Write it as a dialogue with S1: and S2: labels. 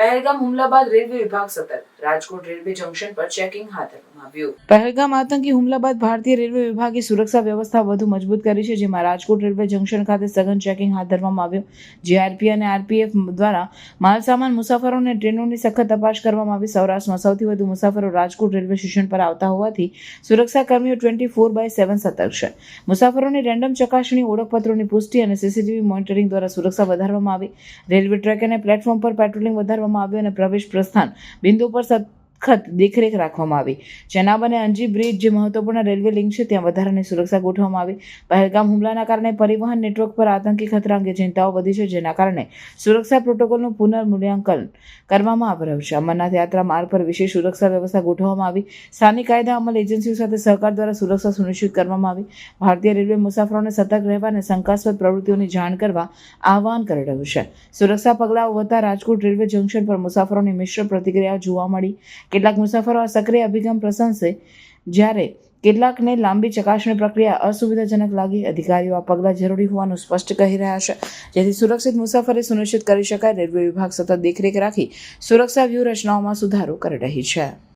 S1: પહેલગામ હુમલા બાદ રેલવે વિભાગ સતત રાજકોટ રેલવે જંકશન પર ચેકિંગ હાથ ધરવામાં આવ્યું. પહેલગામ આતંકી હુમલા બાદ ભારતીય રેલવે વિભાગે સુરક્ષા વ્યવસ્થા વધુ મજબૂત કરી છે, જેમાં રાજકોટ રેલવે જંકશન ખાતે સઘન ચેકિંગ હાથ ધરવામાં આવ્યું. જીઆરપી અને આરપીએફ દ્વારા માલસામાન મુસાફરો અને ટ્રેનોની સખત તપાસ કરવામાં આવી. સૌરાષ્ટ્રમાં સૌથી વધુ મુસાફરો રાજકોટ રેલવે સ્ટેશન પર આવતા હોવાથી સુરક્ષા કર્મીઓ ટ્વેન્ટી ફોર બાય સેવન સતર્ક છે. મુસાફરોની રેન્ડમ ચકાસણી, ઓળખપત્રોની પુષ્ટિ અને સીસીટીવી મોનિટરિંગ દ્વારા સુરક્ષા વધારવામાં આવી. રેલવે ટ્રેક અને પ્લેટફોર્મ પર પેટ્રોલિંગ વધારવામાં આવ્યું અને પ્રવેશ પ્રસ્થાન બિંદુ પર a સખત દેખરેખ રાખવામાં આવી. ચેનાબ અને અંજી બ્રિજ, જે મહત્વપૂર્ણ રેલવે લિંક છે, ત્યાં વધારાની સુરક્ષા ગોઠવવામાં આવી. પહેલગામ હુમલાના કારણે પરિવહન નેટવર્ક પર આતંકી ખતરા અંગે ચિંતાઓ વધી છે, જેના કારણે સુરક્ષા પ્રોટોકોલનું પુનર્મૂલ્યાંકન કરવામાં આવી રહ્યું છે. અમરનાથ યાત્રા માર્ગ પર વિશેષ સુરક્ષા વ્યવસ્થા ગોઠવવામાં આવી. સ્થાનિક કાયદા અમલ એજન્સીઓ સાથે સહકાર દ્વારા સુરક્ષા સુનિશ્ચિત કરવામાં આવી. ભારતીય રેલવે મુસાફરોને સતર્ક રહેવા અને શંકાસ્પદ પ્રવૃત્તિઓની જાણ કરવા આહવાન કરી રહ્યું છે. સુરક્ષા પગલાઓ વધતા રાજકોટ રેલવે જંકશન પર મુસાફરોની મિશ્ર પ્રતિક્રિયાઓ જોવા મળી. કેટલાક મુસાફરો આ સક્રિય અભિગમ પ્રશંસે જ્યારે કેટલાકને લાંબી ચકાસણી પ્રક્રિયા અસુવિધાજનક લાગી, અધિકારીઓ આ પગલાં જરૂરી હોવાનું સ્પષ્ટ કહી રહ્યા છે. જેથી સુરક્ષિત મુસાફરી સુનિશ્ચિત કરી શકાય. રેલવે વિભાગ સતત દેખરેખ રાખી સુરક્ષા વ્યૂહરચનાઓમાં સુધારો કરી રહી છે.